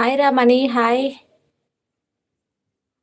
Hi రా Mani hi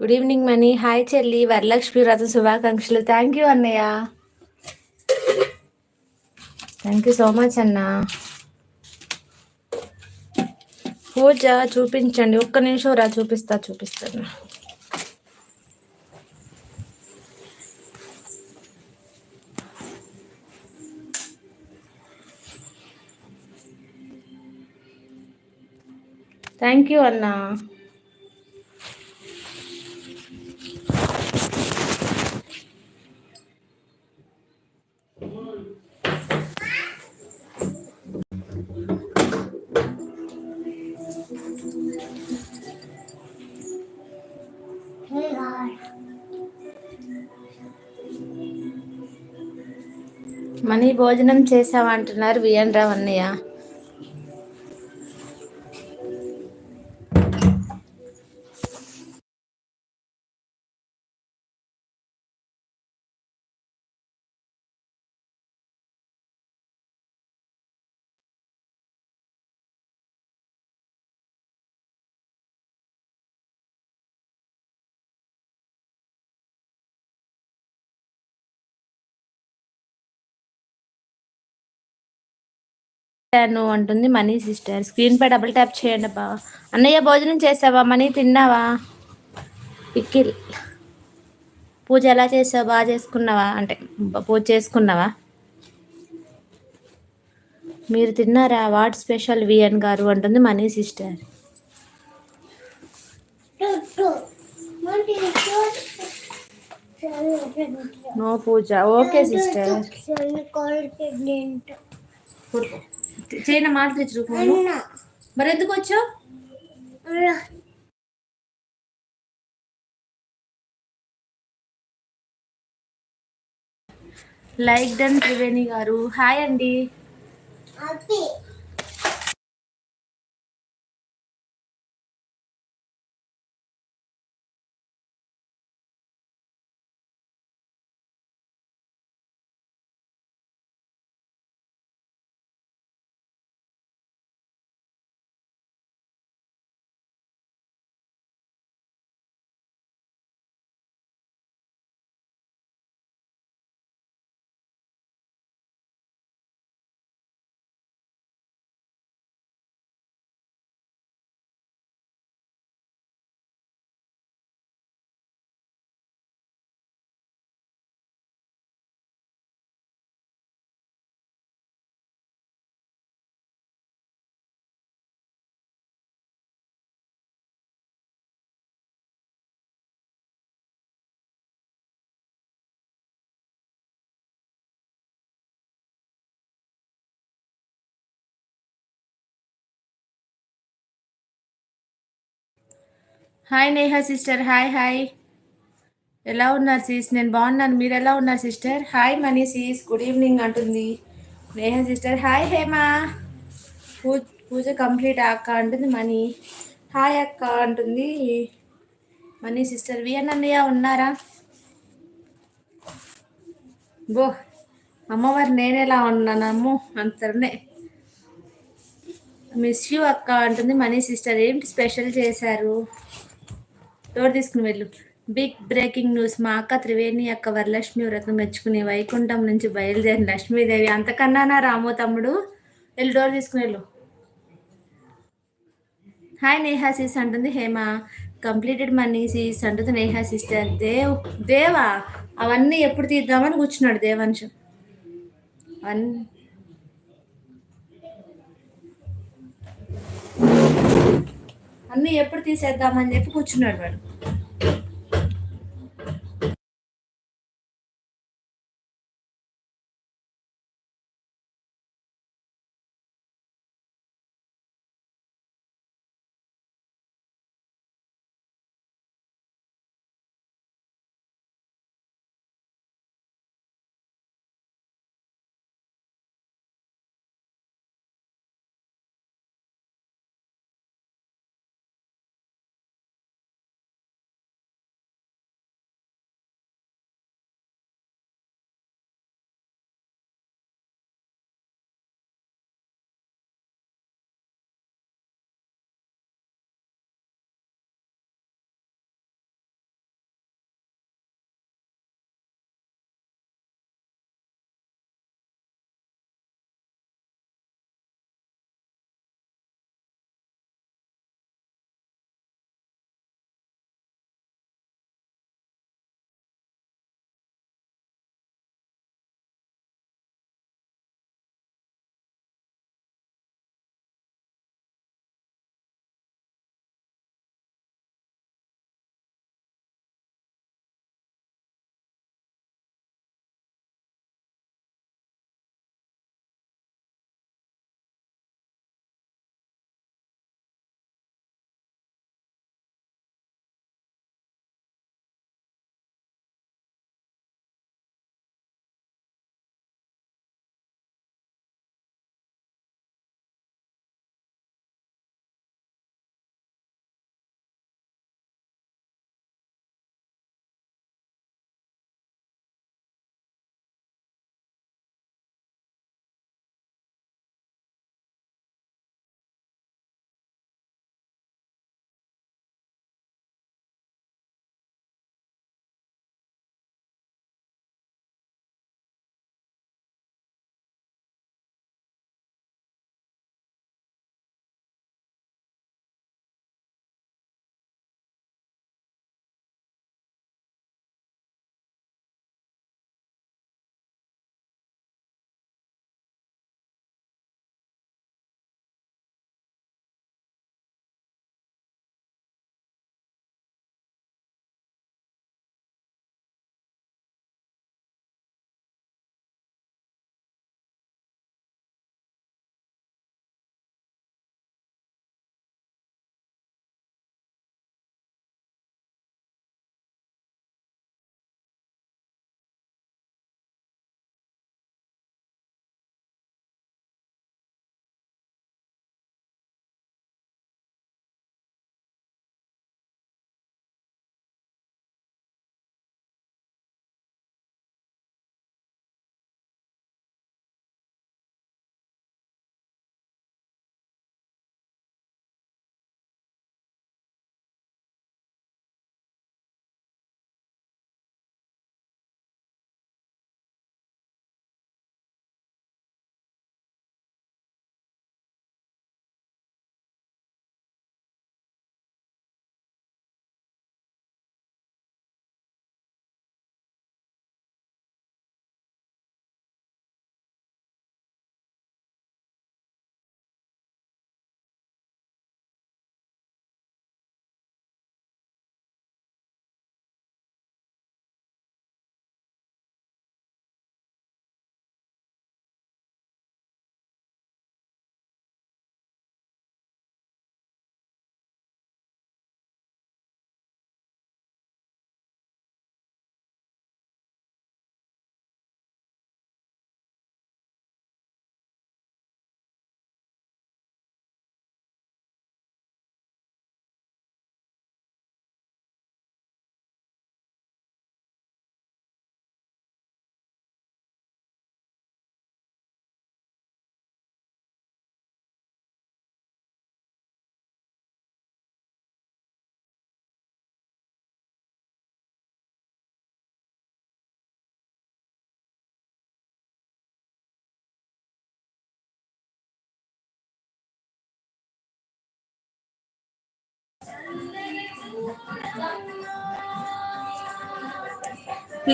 good evening Mani hi చెల్లి వరలక్ష్మి వ్రత శుభాకాంక్షలు థ్యాంక్ యూ అన్నయ్య థ్యాంక్ యూ సో మచ్ అన్న పూజ చూపించండి. ఒక్క నిమిషం రా చూపిస్తా చూపిస్తాను. థ్యాంక్ యూ అన్నా. మనీ భోజనం చేసావంటున్నారు విఎన్ రావు అన్నయ్య చేశాను అంటుంది మనీ సిస్టర్. స్క్రీన్ పై డబుల్ ట్యాప్ చేయండి అబ్బా. అన్నయ్య భోజనం చేసావా? మనీ తిన్నావా? పిక్కిల్ పూజ ఎలా చేసావు? బాగా చేసుకున్నావా? అంటే పూజ చేసుకున్నావా? మీరు తిన్నారా? వాట్ స్పెషల్ విఎన్ గారు? అంటుంది Mani sister. No Pooja. Okay sister. China మాట తెచ్చు మరి ఎందుకు వచ్చావు? లైక్ డన్ త్రివేణి గారు. హాయ్ అండి. Hi Neha sister hi hi ఎలా ఉన్నారు సీస్ నేను బాగున్నాను. మీరు ఎలా ఉన్నారు sister hi Mani sis good evening అంటుంది. Neha sister hi Hema puja puja complete అక్క అంటుంది మనీ హాయ్ అక్క అంటుంది. మనీ సిస్టర్ విఎన్ అన్నయ్య ఉన్నారా? బో అమ్మవారు నేనేలా ఉన్నాను అమ్ము? అంతనే మిస్ యూ అక్క అంటుంది మనీ సిస్టర్ ఏంటి స్పెషల్ చేశారు? డోర్ తీసుకుని వెళ్ళు. బిగ్ బ్రేకింగ్ న్యూస్ మా అక్క త్రివేణి అక్క వరలక్ష్మి వ్రతం మెచ్చుకుని వైకుంఠం నుంచి బయలుదేరిన లక్ష్మీదేవి. అంతకన్నానా రామో తమ్ముడు. వెళ్ళి డోర్ తీసుకుని వెళ్ళు. హాయ్ నేహా సీస్ అంటుంది హేమ. కంప్లీటెడ్ మనీ సీస్ అంటుంది నేహా సిస్టర్ దేవ్ దేవా అవన్నీ ఎప్పుడు తీద్దామని కూర్చున్నాడు దేవాంశం. అవన్నీ అన్నీ ఎప్పుడు తీసేద్దామని చెప్పి కూర్చున్నాడు వాడు.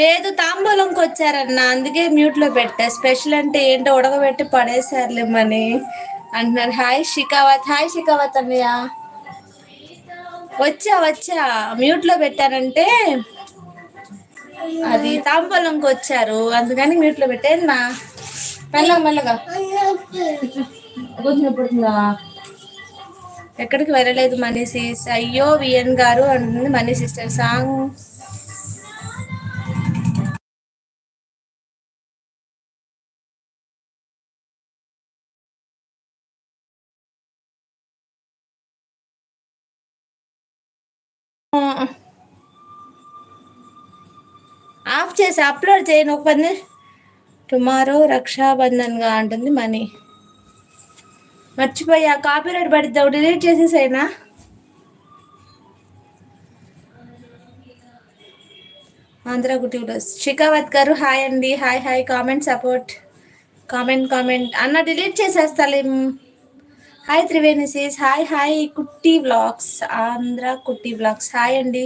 లేదు తాంబూలంకి వచ్చారన్న. అందుకే మ్యూట్లో పెట్టా. స్పెషల్ అంటే ఏంటో ఉడకబెట్టి పడేసారులే మని అంటున్నారు. హాయ్ షికావత్. హాయ్ షికావత్ అన్నయ్య. వచ్చా వచ్చా. మ్యూట్లో పెట్టానంటే అది తాంబూలంకి వచ్చారు. అందుకని మ్యూట్లో పెట్టేది మా మెల్లగా మెల్లగా ఎక్కడికి వెళ్ళలేదు మనీ సిస్ అయ్యో విఎన్ గారు అంటుంది మనీ సిస్టర్ సాంగ్ ఆఫ్ చేసి అప్లోడ్ చేయను ఒక పది టుమారో రక్షాబంధన్గా అంటుంది మనీ. మర్చిపోయా కాపీరైట్ పడిద్దాం డిలీట్ చేసేసైనా ఆంధ్ర గుట్టి షికావత్ గారు హాయ్ అండి hi hi comment support comment comment. అన్న delete చేసేస్తాలేం hi Triveni sis hi hi Kutti vlogs Andhra Kutti vlogs. Hi అండి.